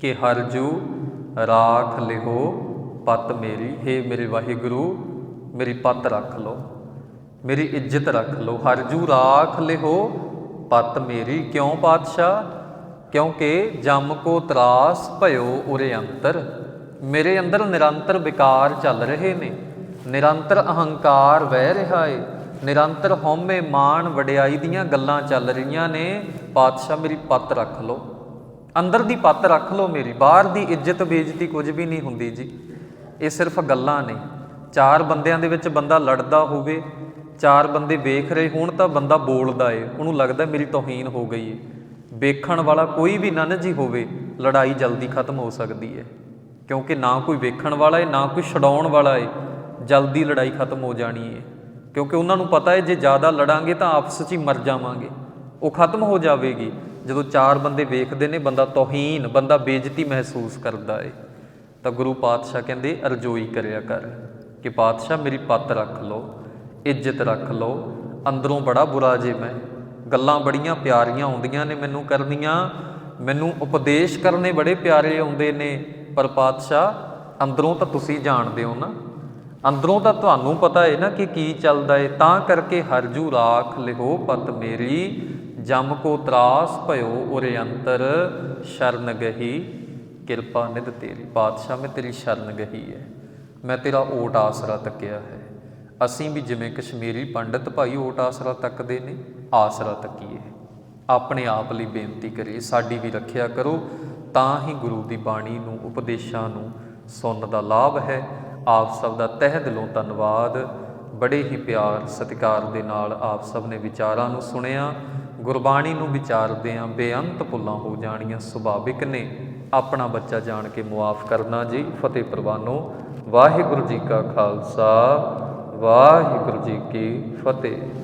ਕਿ ਹਰ ਜੂ ਰਾਖ ਲਿਓ ਪਤ ਮੇਰੀ हे ਮੇਰੇ ਵਾਹਿਗੁਰੂ, ਮੇਰੀ ਪਤ ਰੱਖ ਲਓ, ਮੇਰੀ ਇੱਜ਼ਤ ਰੱਖ ਲਓ। ਹਰ ਜੂ ਰਾਖ ਲਿਓ ਪਤ ਮੇਰੀ, ਕਿਉਂ ਪਾਤਸ਼ਾਹ? ਕਿਉਂਕਿ ਜਮ ਕੋ ਤਰਾਸ ਭਇਓ ਉਰੇ ਅੰਤਰ। ਮੇਰੇ ਅੰਦਰ ਨਿਰੰਤਰ ਵਿਕਾਰ ਚੱਲ ਰਹੇ ਨੇ। ਨਿਰੰਤਰ ਅਹੰਕਾਰ ਵਹਿ ਰਿਹਾ ਏ। ਨਿਰੰਤਰ ਹਉਮੈ ਮਾਣ ਵਡਿਆਈ ਦੀਆਂ ਗੱਲਾਂ ਚੱਲ ਰਹੀਆਂ ਨੇ। ਪਾਤਸ਼ਾਹ ਮੇਰੀ ਪੱਤ ਰੱਖ ਲਓ। ਅੰਦਰ ਦੀ ਪੱਤ ਰੱਖ ਲਓ ਮੇਰੀ। ਬਾਹਰ ਦੀ ਇੱਜ਼ਤ ਬੇਇੱਜ਼ਤੀ ਕੁਝ ਵੀ ਨਹੀਂ ਹੁੰਦੀ ਜੀ। ਇਹ ਸਿਰਫ ਗੱਲਾਂ ਨੇ। ਚਾਰ ਬੰਦਿਆਂ ਦੇ ਵਿੱਚ ਬੰਦਾ ਲੜਦਾ ਹੋਵੇ, ਚਾਰ ਬੰਦੇ ਵੇਖ ਰਹੇ ਹੋਣ ਤਾਂ ਬੰਦਾ ਬੋਲਦਾ ਏ। ਉਹਨੂੰ ਲੱਗਦਾ ਮੇਰੀ ਤੋਹੀਨ ਹੋ ਗਈ ਏ। ਵੇਖਣ ਵਾਲਾ ਕੋਈ ਵੀ ਨਨ ਜੀ ਹੋਵੇ, ਲੜਾਈ ਜਲਦੀ ਖਤਮ ਹੋ ਸਕਦੀ ਹੈ। ਕਿਉਂਕਿ ਨਾ ਕੋਈ ਵੇਖਣ ਵਾਲਾ ਹੈ ਨਾ ਕੋਈ ਛਡਾਉਣ ਵਾਲਾ ਏ, ਜਲਦੀ ਲੜਾਈ ਖਤਮ ਹੋ ਜਾਣੀ ਹੈ ਕਿਉਂਕਿ ਉਹਨਾਂ ਨੂੰ ਪਤਾ ਹੈ ਜੇ ਜ਼ਿਆਦਾ ਲੜਾਂਗੇ ਤਾਂ ਆਪਸ 'ਚ ਹੀ ਮਰ ਜਾਵਾਂਗੇ। ਉਹ ਖਤਮ ਹੋ ਜਾਵੇਗੀ। ਜਦੋਂ ਚਾਰ ਬੰਦੇ ਵੇਖਦੇ ਨੇ, ਬੰਦਾ ਤੋਹੀਨ, ਬੰਦਾ ਬੇਇੱਜ਼ਤੀ ਮਹਿਸੂਸ ਕਰਦਾ ਏ। ਤਾਂ ਗੁਰੂ ਪਾਤਸ਼ਾਹ ਕਹਿੰਦੇ, ਅਰਜੋਈ ਕਰਿਆ ਕਰ ਕਿ ਪਾਤਸ਼ਾਹ ਮੇਰੀ ਪੱਤ ਰੱਖ ਲਓ, ਇੱਜ਼ਤ ਰੱਖ ਲਓ, ਅੰਦਰੋਂ ਬੜਾ ਬੁਰਾ ਜੇ ਮੈਂ। ਗੱਲਾਂ ਬੜੀਆਂ ਪਿਆਰੀਆਂ ਆਉਂਦੀਆਂ ਨੇ ਮੈਨੂੰ ਕਰਨੀਆਂ। ਮੈਨੂੰ ਉਪਦੇਸ਼ ਕਰਨੇ ਬੜੇ ਪਿਆਰੇ ਆਉਂਦੇ ਨੇ। ਪਰ ਪਾਤਸ਼ਾਹ, ਅੰਦਰੋਂ ਤਾਂ ਤੁਸੀਂ ਜਾਣਦੇ ਹੋ ਨਾ। ਅੰਦਰੋਂ ਤਾਂ ਤੁਹਾਨੂੰ ਪਤਾ ਹੈ ਨਾ ਕਿ ਕੀ ਚੱਲਦਾ ਹੈ ਤਾਂ ਕਰਕੇ ਹਰਜੂ ਰਾਖ ਲਿਹੋ ਪਤ ਮੇਰੀ। ਜਮ ਕੋ ਤਰਾਸ ਭਇਓ ਉਰੇ ਅੰਤਰ। ਸ਼ਰਨ ਗਹੀ, ਕਿਰਪਾ ਨਿਧ ਤੇਰੀ। ਪਾਤਸ਼ਾਹ, ਮੈਂ ਤੇਰੀ ਸ਼ਰਨ ਗਹੀ ਹੈ ਮੈਂ ਤੇਰਾ ਓਟ ਆਸਰਾ ਤੱਕਿਆ ਹੈ। ਅਸੀਂ ਵੀ ਜਿਵੇਂ ਕਸ਼ਮੀਰੀ ਪੰਡਤ ਭਾਈ ਓਟ ਆਸਰਾ ਤੱਕਦੇ ਨੇ। ਆਸਰਾ ਤੱਕੀਏ। ਆਪਣੇ ਆਪ ਲਈ ਬੇਨਤੀ ਕਰੀਏ, ਸਾਡੀ ਵੀ ਰੱਖਿਆ ਕਰੋ, ਤਾਂ ਹੀ ਗੁਰੂ ਦੀ ਬਾਣੀ ਨੂੰ, ਉਪਦੇਸ਼ਾਂ ਨੂੰ ਸੁਣਨ ਦਾ ਲਾਭ ਹੈ। ਆਪ ਸਭ ਦਾ ਤਹਿ ਦਿਲੋਂ ਧੰਨਵਾਦ। ਬੜੇ ਹੀ ਪਿਆਰ ਸਤਿਕਾਰ ਦੇ ਨਾਲ ਆਪ ਸਭ ਨੇ ਵਿਚਾਰਾਂ ਨੂੰ ਸੁਣਿਆ। ਗੁਰਬਾਣੀ ਨੂੰ ਵਿਚਾਰਦੇ ਆਂ ਬੇਅੰਤ ਭੁੱਲਾਂ ਹੋ ਜਾਣੀਆਂ ਸੁਭਾਵਿਕ ਨੇ। ਆਪਣਾ ਬੱਚਾ ਜਾਣ ਕੇ ਮੁਆਫ ਕਰਨਾ ਜੀ। ਫਤਿਹ ਪ੍ਰਵਾਨੋ। ਵਾਹਿਗੁਰੂ ਜੀ ਕਾ ਖਾਲਸਾ। ਵਾਹਿਗੁਰੂ ਜੀ ਕੀ ਫਤਿਹ।